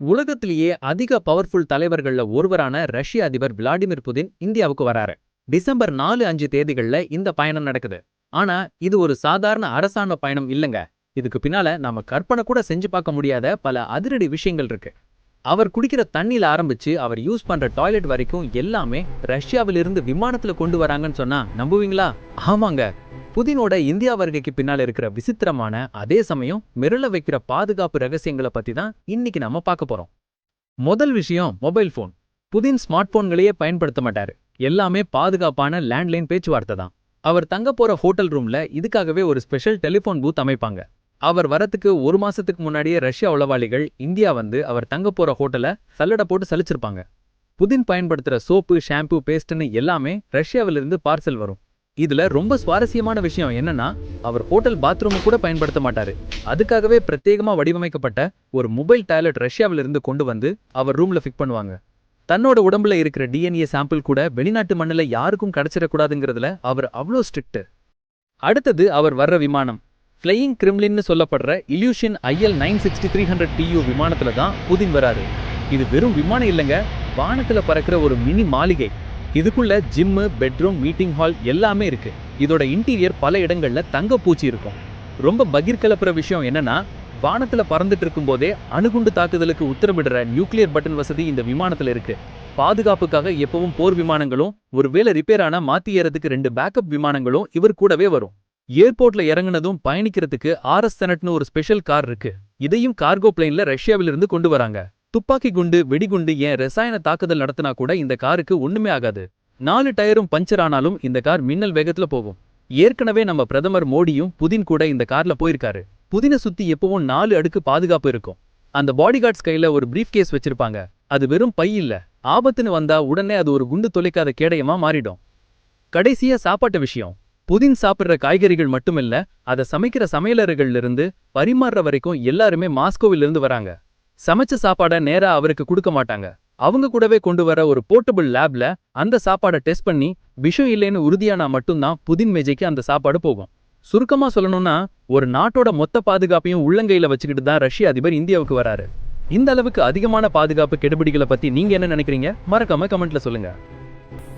உலகத்திலேயே அதிக பவர்ஃபுல் தலைவர்கள்ல ஒருவரான ரஷ்ய அதிபர் விளாடிமிர் புதின் இந்தியாவுக்கு வராரு. டிசம்பர் நாலு அஞ்சு தேதிகள்ல இந்த பயணம் நடக்குது. ஆனா இது ஒரு சாதாரண அரசாங்க பயணம் இல்லைங்க. இதுக்கு பின்னால நாம கற்பனை கூட செஞ்சு பார்க்க முடியாத பல அதிரடி விஷயங்கள் இருக்கு. அவர் குடிக்கிற தண்ணியில் ஆரம்பிச்சு அவர் யூஸ் பண்ற டாய்லெட் வரைக்கும் எல்லாமே ரஷ்யாவிலிருந்து விமானத்துல கொண்டு வராங்கன்னு சொன்னா நம்புவீங்களா? ஆமாங்க. புதினோட இந்தியா வருகைக்கு பின்னால இருக்கிற விசித்திரமான அதே சமயம் மிரள வைக்கிற பாதுகாப்பு ரகசியங்களை பத்தி தான் இன்னைக்கு நம்ம பார்க்க போறோம். முதல் விஷயம் மொபைல் ஃபோன். புதின் ஸ்மார்ட் போன்களையே பயன்படுத்த மாட்டாரு. எல்லாமே பாதுகாப்பான லேண்ட்லைன் பேச்சுவார்த்தை தான். அவர் தங்க போற ஹோட்டல் ரூம்ல இதுக்காகவே ஒரு ஸ்பெஷல் டெலிஃபோன் பூத் அமைப்பாங்க. அவர் வரத்துக்கு ஒரு மாசத்துக்கு முன்னாடியே ரஷ்யா உளவாளிகள் இந்தியா வந்து அவர் தங்க போற ஹோட்டலை சல்லடை போட்டு சலிச்சிருப்பாங்க. புதின் பயன்படுத்துற சோப்பு ஷாம்பு பேஸ்ட்னு எல்லாமே ரஷ்யாவிலிருந்து பார்சல் வரும். இதுல ரொம்ப சுவாரஸ்யமான விஷயம் என்னன்னா அவர் ஹோட்டல் பாத்ரூம் கூட பயன்படுத்த மாட்டாரு. அதுக்காகவே பிரத்யேகமா வடிவமைக்கப்பட்ட ஒரு மொபைல் டாய்லெட் ரஷ்யாவிலிருந்து கொண்டு வந்து அவர் ரூம்ல ஃபிக் பண்ணுவாங்க. தன்னோட உடம்புல இருக்கிற டிஎன்ஏ சாம்பிள் கூட வெளிநாட்டு மண்ணுல யாருக்கும் கிடைச்சிடக்கூடாதுங்கிறதுல அவர் அவ்வளோ ஸ்ட்ரிக்ட் அடுத்தது அவர் வர்ற விமானம். ஃப்ளையிங் கிரிம்லின்னு சொல்லப்படுற Ilyushin IL nine sixty three hundred due விமானத்துல தான் புதின் வராரு. இது வெறும் விமானம் இல்லைங்க வானத்துல பறக்கிற ஒரு மினி மாளிகை. இதுக்குள்ள ஜிம்மு பெட்ரூம் மீட்டிங் ஹால் எல்லாமே இருக்கு. இதோட இன்டீரியர் பல இடங்கள்ல தங்க பூச்சி இருக்கும். ரொம்ப பகிர் கலப்புற விஷயம் என்னன்னா வானத்துல பறந்துட்டு இருக்கும்போதே அணுகுண்டு தாக்குதலுக்கு உத்தரவிடுற நியூக்ளியர் பட்டன் வசதி இந்த விமானத்துல இருக்கு. பாதுகாப்புக்காக எப்பவும் போர் விமானங்களும் ஒருவேளை ரிப்பேர் ஆனா மாற்றி ஏறதுக்கு ரெண்டு பேக்கப் விமானங்களும் இவர் கூடவே வரும். ஏர்போர்ட்ல இறங்குனதும் பயணிக்கிறதுக்கு ஆர்எஸ் செனட்னு ஒரு ஸ்பெஷல் கார் இருக்கு. இதையும் கார்கோ பிளேன்ல ரஷ்யாவிலிருந்து கொண்டு வராங்க. துப்பாக்கி குண்டு வெடிகுண்டு ஏன் ரசாயன தாக்குதல் நடத்தினா கூட இந்த காருக்கு ஒண்ணுமே ஆகாது. நாலு டயரும் பஞ்சர் ஆனாலும் இந்த கார் மின்னல் வேகத்துல போகும். ஏற்கனவே நம்ம பிரதமர் மோடியும் புதின் கூட இந்த கார்ல போயிருக்காரு. புதினை சுத்தி எப்பவும் நாலு அடுக்கு பாதுகாப்பு இருக்கும். அந்த பாடிகார்ட்ஸ் கையில ஒரு பிரீஃப் கேஸ் வச்சிருப்பாங்க. அது வெறும் பை இல்ல. ஆபத்துன்னு வந்தா உடனே அது ஒரு குண்டு தொலைக்காத கேடயமா மாறிடும். கடைசியா சாப்பாட்டு விஷயம். புதின் சாப்பிடுற காய்கறிகள் மட்டுமில்ல அதை சமைக்கிற சமையலறைகள்ல இருந்து பரிமாறுற வரைக்கும் எல்லாருமே மாஸ்கோவில இருந்து வராங்க. சமைச்ச சாப்பாட நேரா அவருக்கு கொடுக்க மாட்டாங்க. அவங்க கூடவே கொண்டு வர ஒரு போர்ட்டபிள் லேப்ல அந்த சாப்பாடை டெஸ்ட் பண்ணி விஷம் இல்லைன்னு உறுதியானா மட்டும்தான் புதின் மேஜைக்கு அந்த சாப்பாடு போகும். சுருக்கமா சொல்லணும்னா ஒரு நாட்டோட மொத்த பாதுகாப்பையும் உள்ளங்கையில வச்சுக்கிட்டு தான் ரஷ்ய அதிபர் இந்தியாவுக்கு வராரு. இந்த அளவுக்கு அதிகமான பாதுகாப்பு கெடுபிடிகளை பத்தி நீங்க என்ன நினைக்கிறீங்க? மறக்காம கமெண்ட்ல சொல்லுங்க.